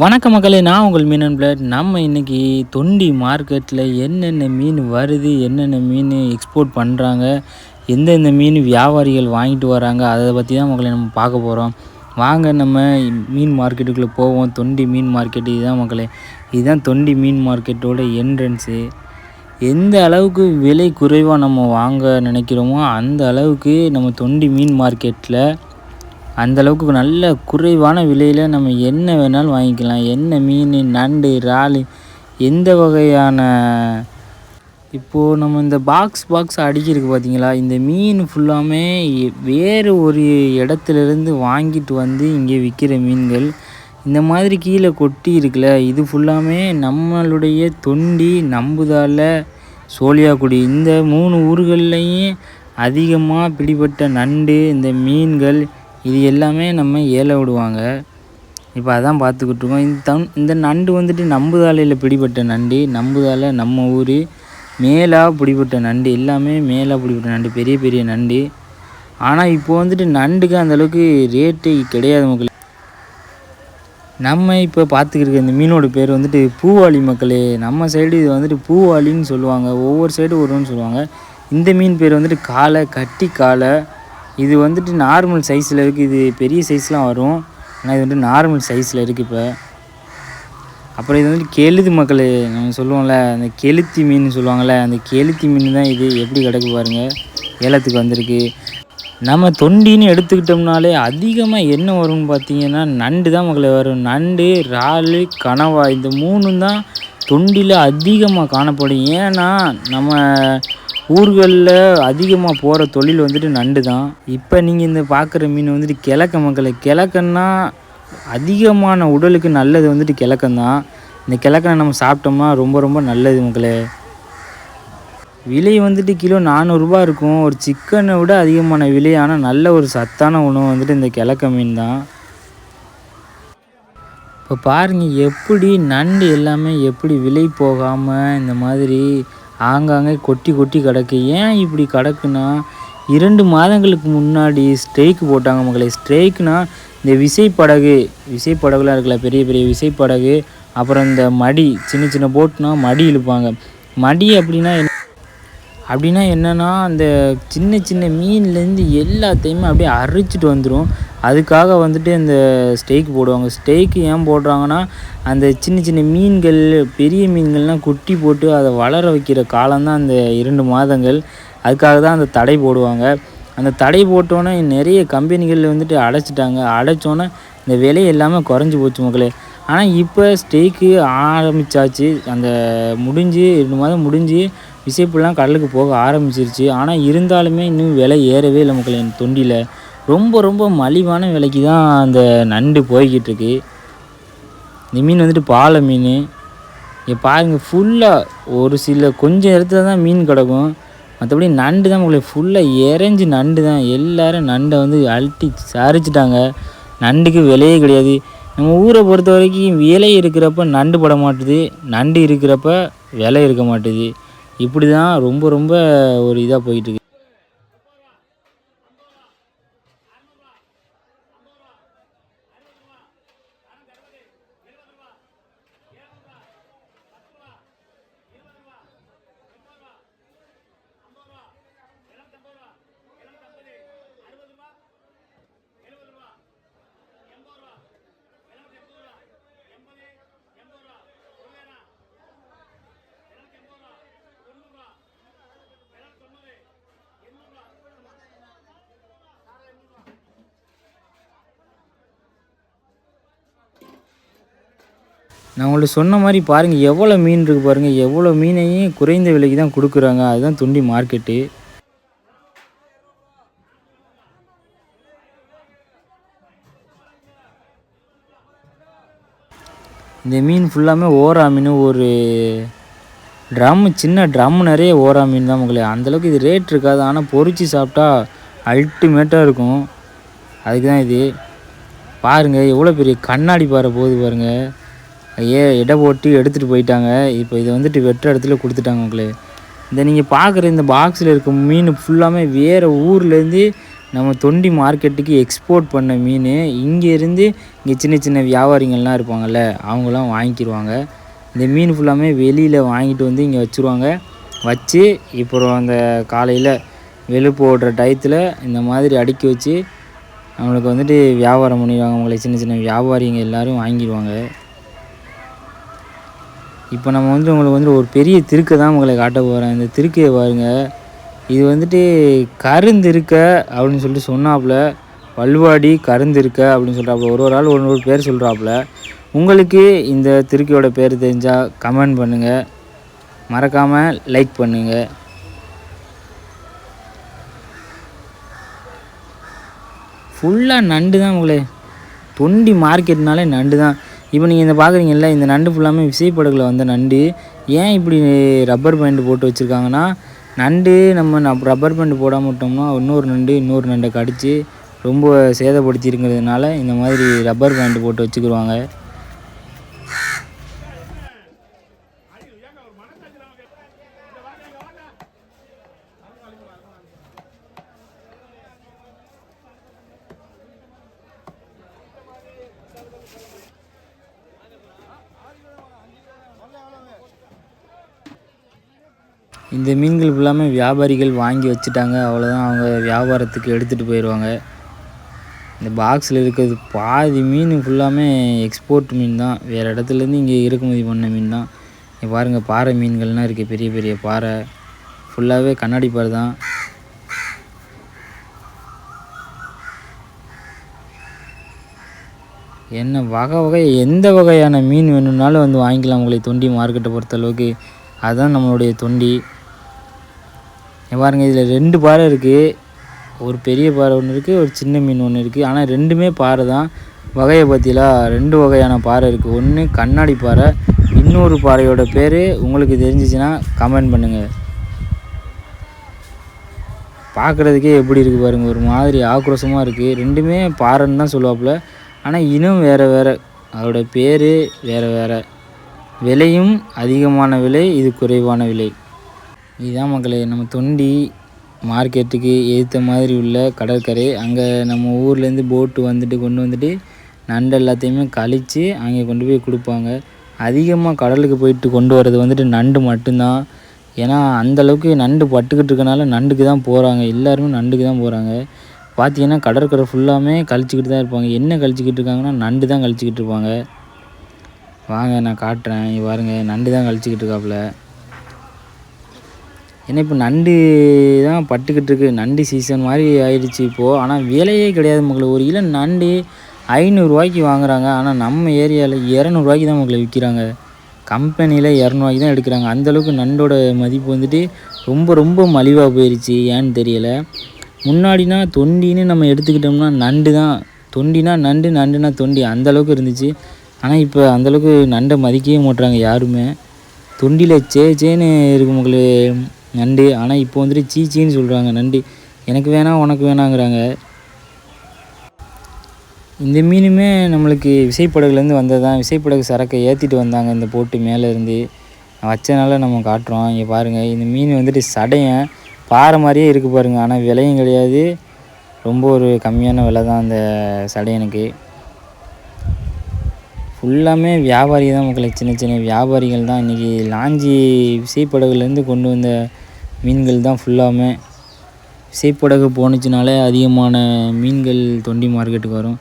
வணக்க மக்களே நான் உங்கள் மீனன் பிளட். நம்ம இன்றைக்கி தொண்டி மார்க்கெட்டில் என்னென்ன மீன் வருது என்னென்ன மீன் எக்ஸ்போர்ட் பண்ணுறாங்க எந்தெந்த மீன் வியாபாரிகள் வாங்கிட்டு வராங்க அதை பற்றி தான் மக்களை நம்ம பார்க்க போகிறோம் வாங்க நம்ம மீன் மார்க்கெட்டுக்குள்ளே போவோம். தொண்டி மீன் மார்க்கெட்டு இதுதான் மக்களே. இதுதான் தொண்டி மீன் மார்க்கெட்டோட என்ட்ரன்ஸு எந்த அளவுக்கு விலை குறைவாக நம்ம வாங்க நினைக்கிறோமோ அந்த அளவுக்கு நம்ம தொண்டி மீன் மார்க்கெட்டில் அந்தளவுக்கு நல்ல குறைவான விலையில் நம்ம என்ன வேணாலும் வாங்கிக்கலாம். என்ன மீன் நண்டு இறால் எந்த வகையான இப்போது நம்ம இந்த பாக்ஸ் பாக்ஸ் அடிக்கிருக்கு பார்த்தீங்களா இந்த மீன் ஃபுல்லாமே வேறு ஒரு இடத்துலேருந்து வாங்கிட்டு வந்து இங்கே விற்கிற மீன்கள் இந்த மாதிரி கீழே கொட்டி இருக்குல்ல இது ஃபுல்லாமே நம்மளுடைய தொண்டி நம்புதால சோழியாக்குடி இந்த மூணு ஊர்கள்லேயும் அதிகமாக பிடிபட்ட நண்டு இந்த மீன்கள் இது எல்லாமே நம்ம ஏல விடுவாங்க. இப்போ அதான் பார்த்துக்கிட்டு இருக்கோம். இந்த தன் இந்த நண்டு வந்துட்டு நம்புதாலையில் பிடிபட்ட நண்டு நம்புதாலை நம்ம ஊர் மேலாக பிடிபட்ட நண்டு எல்லாமே மேலாக பிடிபட்ட நண்டு பெரிய பெரிய நண்டு. ஆனால் இப்போ வந்துட்டு நண்டுக்கு அந்தளவுக்கு ரேட்டு கிடையாது மக்கள். நம்ம இப்போ பார்த்துக்கிட்டு இந்த மீனோட பேர் வந்துட்டு பூவாளி மக்களே. நம்ம சைடு இது வந்துட்டு பூவாளின்னு சொல்லுவாங்க. ஒவ்வொரு சைடு ஒருன்னு சொல்லுவாங்க. இந்த மீன் பேர் வந்துட்டு காலை கட்டி காலை இது வந்துட்டு நார்மல் சைஸில் இருக்குது இது பெரிய சைஸ்லாம் வரும். ஆனால் இது வந்துட்டு நார்மல் சைஸில் இருக்குது இப்போ. அப்புறம் இது வந்துட்டு கெளுது மக்கள் நம்ம சொல்லுவோம்ல அந்த கெளுத்தி மீன் சொல்லுவாங்கள்ல அந்த கெளுத்தி மீன் தான் இது. எப்படி கிடக்கு பாருங்கள் ஏலத்துக்கு வந்திருக்கு. நம்ம தொண்டின்னு எடுத்துக்கிட்டோம்னாலே அதிகமாக என்ன வரும்னு பார்த்தீங்கன்னா நண்டு தான் மக்களை வரும். நண்டு இறால் கனவா இந்த மூணும் தான் தொண்டியில் அதிகமாக காணப்படும். ஏன்னா நம்ம ஊர்களில் அதிகமாக போகிற தொழில் வந்துட்டு நண்டு தான். இப்போ நீங்கள் இந்த பார்க்குற மீன் வந்துட்டு கிழக்க மக்களை கிழக்கன்னா அதிகமான உடலுக்கு நல்லது வந்துட்டு கிழக்கந்தான் இந்த கிழக்கனை நம்ம சாப்பிட்டோம்னா ரொம்ப ரொம்ப நல்லது மக்களே. விலை வந்துட்டு கிலோ நானூறுரூபா இருக்கும். ஒரு சிக்கனை விட அதிகமான விலை ஆனால் நல்ல ஒரு சத்தான உணவு வந்துட்டு இந்த கிழக்க மீன் தான். இப்போ பாருங்கள் எப்படி நண்டு எல்லாமே எப்படி விலை போகாமல் இந்த மாதிரி ஆங்காங்கே கொட்டி கொட்டி கிடக்கு. ஏன் இப்படி கிடக்குன்னா இரண்டு மாதங்களுக்கு முன்னாடி ஸ்ட்ரைக்கு போட்டாங்க மக்களை ஸ்ட்ரைக்குனா இந்த விசைப்படகு. விசைப்படகுலாம் இருக்குல்ல பெரிய பெரிய விசைப்படகு. அப்புறம் இந்த மடி சின்ன சின்ன போட்னா மடி இழுப்பாங்க. மடி அப்படின்னா என்ன? அப்படின்னா என்னென்னா அந்த சின்ன சின்ன மீன்லேருந்து எல்லாத்தையுமே அப்படியே அரிச்சிட்டு வந்துடும் அதுக்காக வந்துட்டு இந்த ஸ்டேக் போடுவாங்க. ஸ்டேக்கு ஏன் போடுறாங்கன்னா அந்த சின்ன சின்ன மீன்கள் பெரிய மீன்கள்லாம் குட்டி போட்டு அதை வளர வைக்கிற காலம்தான் அந்த இரண்டு மாதங்கள். அதுக்காக தான் அந்த தடை போடுவாங்க. அந்த தடை போட்டோன்னே நிறைய கம்பெனிகள் வந்துட்டு அடைச்சிட்டாங்க. அடைச்சோன்னே இந்த விலை எல்லாமே குறைஞ்சி போச்சு மக்களே. ஆனால் இப்போ ஸ்டேக்கு ஆரம்பித்தாச்சு அந்த முடிஞ்சு ரெண்டு மாதம் முடிஞ்சு விசைப்புலாம் கடலுக்கு போக ஆரம்பிச்சிருச்சு. ஆனால் இருந்தாலுமே இன்னும் விலை ஏறவே இல்லை மக்கள் என் தொண்டியில். ரொம்ப ரொம்ப மலிவான விலைக்கு தான் அந்த நண்டு போய்கிட்டு இருக்கு இந்த மீன் வந்துட்டு பாலை மீன். இங்கே பாருங்கள் ஃபுல்லாக ஒரு சில கொஞ்சம் இடத்துல தான் மீன் கிடக்கும். மற்றபடி நண்டு தான் உங்களுக்கு ஃபுல்லாக இறைஞ்சி நண்டு தான். எல்லோரும் நண்டை வந்து அழட்டி சரிச்சிட்டாங்க. நண்டுக்கு விலையே கிடையாது. நம்ம ஊரை பொறுத்த வரைக்கும் விலை இருக்கிறப்ப நண்டு பட மாட்டுது. நண்டு இருக்கிறப்ப விலை இருக்க மாட்டுது. இப்படி தான் ரொம்ப ரொம்ப ஒரு இதாக போயிட்டுருக்கு நான் உங்களுக்கு சொன்ன மாதிரி பாருங்கள் எவ்வளோ மீன் இருக்குது பாருங்கள் எவ்வளோ மீனையும் குறைந்த விலைக்கு தான் கொடுக்குறாங்க. அதுதான் துண்டி மார்க்கெட்டு இந்த மீன் ஃபுல்லாமே ஓரா மீன் ஒரு ட்ரம் சின்ன ட்ரம் நிறைய ஓரா மீன் தான் மக்களே. அந்தளவுக்கு இது ரேட் இருக்காது. ஆனால் பொறிச்சு சாப்பிட்டா அல்டிமேட்டாக இருக்கும். அதுக்கு தான் இது. பாருங்கள் எவ்வளோ பெரிய கண்ணாடி பாறை போகுது பாருங்கள் ஏ எடை போட்டு எடுத்துகிட்டு போயிட்டாங்க. இப்போ இதை வந்துட்டு வெற்ற இடத்துல கொடுத்துட்டாங்க உங்களே இந்த நீங்கள் பார்க்குற இந்த பாக்ஸில் இருக்க மீன் ஃபுல்லாமே வேறு ஊர்லேருந்து நம்ம தொண்டி மார்க்கெட்டுக்கு எக்ஸ்போர்ட் பண்ண மீன். இங்கேருந்து இங்கே சின்ன சின்ன வியாபாரிங்கள்லாம் இருப்பாங்கள்ல அவங்களாம் வாங்கிக்கிடுவாங்க இந்த மீன் ஃபுல்லாமே வெளியில் வாங்கிட்டு வந்து இங்கே வச்சுருவாங்க. வச்சு இப்போ அந்த காலையில் வெளுப்பு ஓடுற டயத்தில் இந்த மாதிரி அடுக்கி வச்சு அவங்களுக்கு வந்துட்டு வியாபாரம் பண்ணிடுவாங்க. அவங்களை சின்ன சின்ன வியாபாரிங்க எல்லோரும் வாங்கிடுவாங்க. இப்போ நம்ம வந்து உங்களுக்கு வந்து ஒரு பெரிய திருக்கை தான் உங்களை காட்ட போகிறேன் இந்த திருக்கையை பாருங்கள் இது வந்துட்டு கருந்திருக்க அப்படின்னு சொல்லிட்டு சொன்னாப்புல. வல்வாடி கருந்திருக்க அப்படின்னு சொல்கிறாப்புல ஒரு ஒரு ஆள் ஒரு ஒரு பேர் சொல்கிறாப்புல உங்களுக்கு இந்த திருக்கையோட பேர் தெரிஞ்சால் கமெண்ட் பண்ணுங்கள் மறக்காமல் லைக் பண்ணுங்கள் ஃபுல்லாக நண்டு தான் உங்களே. தொண்டி மார்க்கெட்னாலே நண்டு தான் இப்போ நீங்கள் இந்த பார்க்குறீங்கல்ல இந்த நண்டு ஃபுல்லாமே விசைப்படகுல வந்த நண்டு ஏன் இப்படி ரப்பர் பேண்ட் போட்டு வச்சுருக்காங்கன்னா நண்டு நம்ம ரப்பர் பேண்ட் போடாமல் விட்டோம்னா இன்னொரு நண்டு இன்னொரு நண்டை கடித்து ரொம்ப சேதப்படுத்தியிருக்கிறதுனால இந்த மாதிரி ரப்பர் பேண்ட் போட்டு வச்சுக்கிடுவாங்க இந்த மீன்கள் ஃபுல்லாமே வியாபாரிகள் வாங்கி வச்சுட்டாங்க. அவ்வளோதான் அவங்க வியாபாரத்துக்கு எடுத்துகிட்டு போயிடுவாங்க இந்த பாக்ஸில் இருக்கிறது பாதி மீன் ஃபுல்லாமே எக்ஸ்போர்ட் மீன் தான். வேறு இடத்துலேருந்து இங்கே இறக்குமதி பண்ண மீன் தான். இங்கே பாருங்கள் பாறை மீன்கள்லாம் இருக்குது பெரிய பெரிய பாறை. ஃபுல்லாகவே கண்ணாடி பாறை தான். என்ன வகை வகை எந்த வகையான மீன் வேணும்னாலும் வந்து வாங்கிக்கலாம். உங்களை தொண்டி மார்க்கெட்டை பொறுத்தளவுக்கு. அதுதான் நம்மளுடைய தொண்டி. பாருங்கள் இதில் ரெண்டு பாறை இருக்குது ஒரு பெரிய பாறை ஒன்று இருக்குது ஒரு சின்ன மீன் ஒன்று இருக்குது ஆனால் ரெண்டுமே பாறை தான். வகையை பற்றிலாம் ரெண்டு வகையான பாறை இருக்குது ஒன்று கண்ணாடி பாறை இன்னொரு பாறையோட பேர் உங்களுக்கு தெரிஞ்சிச்சுன்னா கமெண்ட் பண்ணுங்கள் பார்க்குறதுக்கே எப்படி இருக்குது பாருங்கள் ஒரு மாதிரி ஆக்ரோஷமாக இருக்குது ரெண்டுமே பாறைன்னு தான் சொல்லுவாப்புல. ஆனால் இனம் வேறு வேறு. அதோட பேர் வேறு வேறு. விலையும் அதிகமான விலை இது குறைவான விலை. இதுதான் மக்களே நம்ம தொண்டி மார்க்கெட்டுக்கு ஏற்ற மாதிரி உள்ள கடற்கரை. அங்கே நம்ம ஊர்லேருந்து போட்டு வந்துட்டு கொண்டு வந்துட்டு நண்டு எல்லாத்தையுமே கழித்து அங்கே கொண்டு போய் கொடுப்பாங்க. அதிகமாக கடலுக்கு போயிட்டு கொண்டு வர்றது வந்துட்டு நண்டு மட்டும்தான். ஏன்னா அந்தளவுக்கு நண்டு பட்டுக்கிட்டு இருக்கனால நண்டுக்கு தான் போகிறாங்க எல்லாருமே நண்டுக்கு தான் போகிறாங்க பார்த்தீங்கன்னா கடற்கரை ஃபுல்லாமே கழிச்சிக்கிட்டு தான் இருப்பாங்க. என்ன கழிச்சிக்கிட்டு இருக்காங்கன்னா நண்டு தான் கழிச்சிக்கிட்டு இருப்பாங்க. வாங்க நான் காட்டுறேன். பாருங்கள் நண்டு தான் கழிச்சிக்கிட்டு இருக்காப்புல. ஏன்னா இப்போ நண்டு தான் பட்டுக்கிட்டு இருக்குது நண்டு சீசன் மாதிரி ஆயிடுச்சு இப்போது ஆனால் விலையே கிடையாது மக்களை. ஒரு கிலோ நண்டு ஐநூறுரூவாய்க்கு வாங்குறாங்க. ஆனால் நம்ம ஏரியாவில் இரநூறுவாய்க்கு தான் மக்களை விற்கிறாங்க. கம்பெனியில் இரநூறுவாய்க்கு தான் எடுக்கிறாங்க. அந்தளவுக்கு நண்டோட மதிப்பு வந்துட்டு ரொம்ப ரொம்ப மலிவாக போயிடுச்சு ஏன்னு தெரியலை. முன்னாடினா தொண்டின்னு நம்ம எடுத்துக்கிட்டோம்னா நண்டு தான். தொண்டினா நண்டு நண்டுனா தொண்டி. அந்தளவுக்கு இருந்துச்சு. ஆனால் இப்போ அந்தளவுக்கு நண்டை மதிக்கவே மாட்டுறாங்க யாருமே. தொண்டியில் சே சேன்னு இருக்கும் மக்களே. நண்டு ஆனால் இப்போ வந்துட்டு சீச்சின்னு சொல்கிறாங்க நண்டு எனக்கு வேணாம் உனக்கு வேணாங்கிறாங்க. இந்த மீனுமே நம்மளுக்கு விசைப்படகுலேருந்து வந்தது தான் விசைப்படகு சரக்கை ஏற்றிட்டு வந்தாங்க இந்த போட்டு மேலேருந்து. வச்சனால நம்ம காட்டுறோம். இங்கே பாருங்கள் இந்த மீன் வந்துட்டு சடையன். பாறை மாதிரியே இருக்குது பாருங்கள் ஆனால் விலையும் கிடையாது. ரொம்ப ஒரு கம்மியான விலை தான் அந்த சடையனுக்கு. ஃபுல்லாமே வியாபாரி தான் மக்களை சின்ன சின்ன வியாபாரிகள் தான். இன்றைக்கி லாஞ்சி விசைப்படகுலேருந்து கொண்டு வந்த மீன்கள் தான் ஃபுல்லாமே விசைப்படகு போணுச்சுனாலே அதிகமான மீன்கள் தொண்டி மார்க்கெட்டுக்கு வரும்.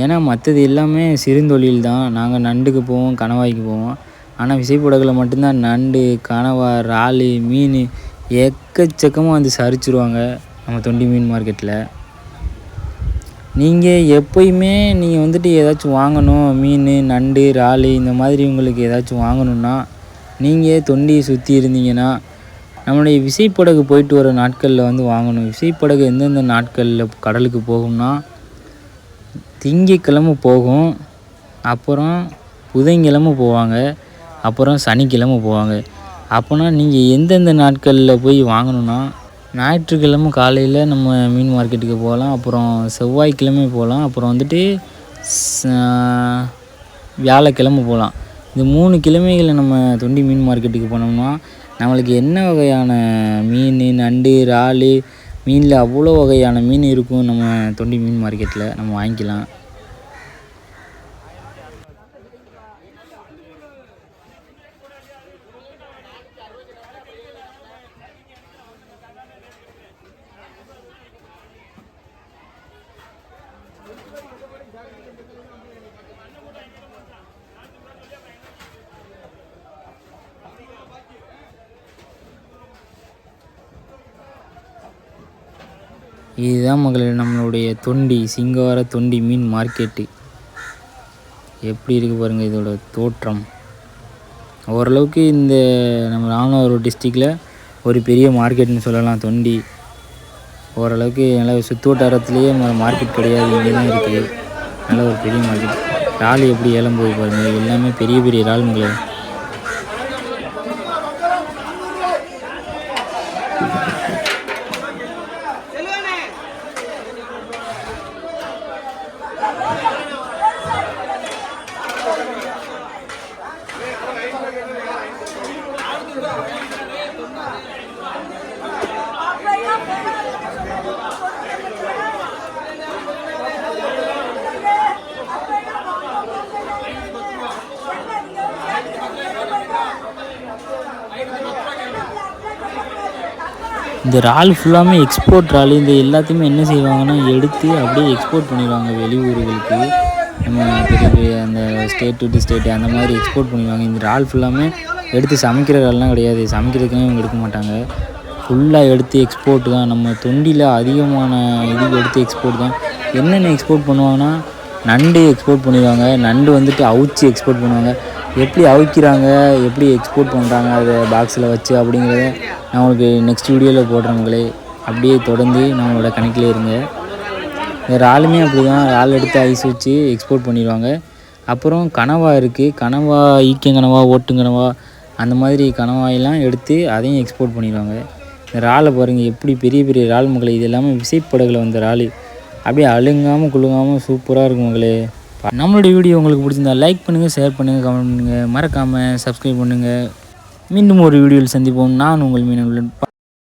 ஏன்னா மற்றது எல்லாமே சிறுந்தொழில் தான். நாங்கள் நண்டுக்கு போவோம் கணவாய்க்கு போவோம். ஆனால் விசைப்படகுல மட்டும்தான் நண்டு கணவா இறாலு மீன் எக்கச்சக்கமாக வந்து சரிச்சிருவாங்க நம்ம தொண்டி மீன் மார்க்கெட்டில் நீங்கள் எப்போயுமே நீங்கள் வந்துட்டு ஏதாச்சும் வாங்கணும் மீன் நண்டு இறாலு இந்த மாதிரி உங்களுக்கு ஏதாச்சும் வாங்கணுன்னா நீங்கள் தொண்டியை சுற்றி இருந்தீங்கன்னா நம்மளுடைய விசைப்படகு போயிட்டு வர நாட்களில் வந்து வாங்கணும். விசைப்படகு எந்தெந்த நாட்களில் கடலுக்கு போகும்னா திங்கக்கிழமை போகும் அப்புறம் புதன்கிழமை போவாங்க அப்புறம் சனிக்கிழமை போவாங்க. அப்போனா நீங்கள் எந்தெந்த நாட்களில் போய் வாங்கணுன்னா ஞாயிற்றுக்கிழமை காலையில் நம்ம மீன் மார்க்கெட்டுக்கு போகலாம் அப்புறம் செவ்வாய்க்கிழமை போகலாம் அப்புறம் வந்துட்டு வியாழக்கிழமை போகலாம். இந்த மூணு கிழமைகளை நம்ம தொண்டி மீன் மார்க்கெட்டுக்கு போனோம்னா நம்மளுக்கு என்ன வகையான மீன் நண்டு இறால் மீனில் அவ்வளோ வகையான மீன் இருக்கும். நம்ம தொண்டி மீன் மார்க்கெட்டில் நம்ம வாங்கிக்கலாம். இதுதான் மகளே நம்மளுடைய தொண்டி சிங்கவார தொண்டி மீன் மார்க்கெட்டு எப்படி இருக்குது பாருங்கள் இதோட தோற்றம். ஓரளவுக்கு இந்த நம்ம ராமநாதபுரம் டிஸ்ட்ரிக்டில் ஒரு பெரிய மார்க்கெட்னு சொல்லலாம் தொண்டி. ஓரளவுக்கு நல்ல சுற்று வட்டாரத்துலேயே மார்க்கெட் கிடையாது இங்கே தான் இருக்குது நல்ல ஒரு பெரிய மார்க்கெட் இறால் எப்படி ஏலம் போய் பாருங்கள் எல்லாமே பெரிய பெரிய இறாலுங்களே இந்த இறால் ஃபுல்லாமே எக்ஸ்போர்ட் இறால் இந்த எல்லாத்தையுமே என்ன செய்வாங்கன்னா எடுத்து அப்படியே எக்ஸ்போர்ட் பண்ணிடுவாங்க வெளியூர்களுக்கு. நம்ம பெரிய அந்த ஸ்டேட் டு ஸ்டேட் அந்த மாதிரி எக்ஸ்போர்ட் பண்ணிடுவாங்க. இந்த இறால் ஃபுல்லாமே எடுத்து சமைக்கிற இறால்லாம் கிடையாது. சமைக்கிறதுக்குலாம் இவங்க எடுக்க மாட்டாங்க. ஃபுல்லாக எடுத்து எக்ஸ்போர்ட் தான். நம்ம தொண்டியில் அதிகமான இது எடுத்து எக்ஸ்போர்ட் தான். என்னென்ன எக்ஸ்போர்ட் பண்ணுவாங்கன்னா நண்டு எக்ஸ்போர்ட் பண்ணிடுவாங்க. நண்டு வந்துட்டு அவுச்சி எக்ஸ்போர்ட் பண்ணுவாங்க. எப்படி அவிக்கிறாங்க எப்படி எக்ஸ்போர்ட் பண்ணுறாங்க அதை பாக்ஸில் வச்சு அப்படிங்கிறத நான் உங்களுக்கு நெக்ஸ்ட் வீடியோவில் போடுறவங்களே அப்படியே தொடர்ந்து நம்மளோட கணக்கில் இருங்க. வேறு ஆளுமே அப்படி தான் ஆள் எடுத்து ஐஸ் வச்சு எக்ஸ்போர்ட் பண்ணிடுவாங்க. அப்புறம் கனவா இருக்குது கனவா ஈக்கியங்கனவா ஓட்டுங்கனவா அந்த மாதிரி கனவாயெல்லாம் எடுத்து அதையும் எக்ஸ்போர்ட் பண்ணிடுவாங்க. இந்த இறாலை பாருங்கள் எப்படி பெரிய பெரிய இறால் மக்களை. இது எல்லாமே விசைப்படகுல வந்த இறால் அப்படியே அழுங்காமல் குழுங்காமல் சூப்பராக இருக்கும் மகளே நம்மளுடைய வீடியோ உங்களுக்கு பிடிச்சிருந்தா லைக் பண்ணுங்கள் ஷேர் பண்ணுங்கள் கமெண்ட் பண்ணுங்கள் மறக்காமல் சப்ஸ்கிரைப் பண்ணுங்கள் மீண்டும் ஒரு வீடியோவில் சந்திப்போம். நான் உங்கள் மீனவர்களுடன்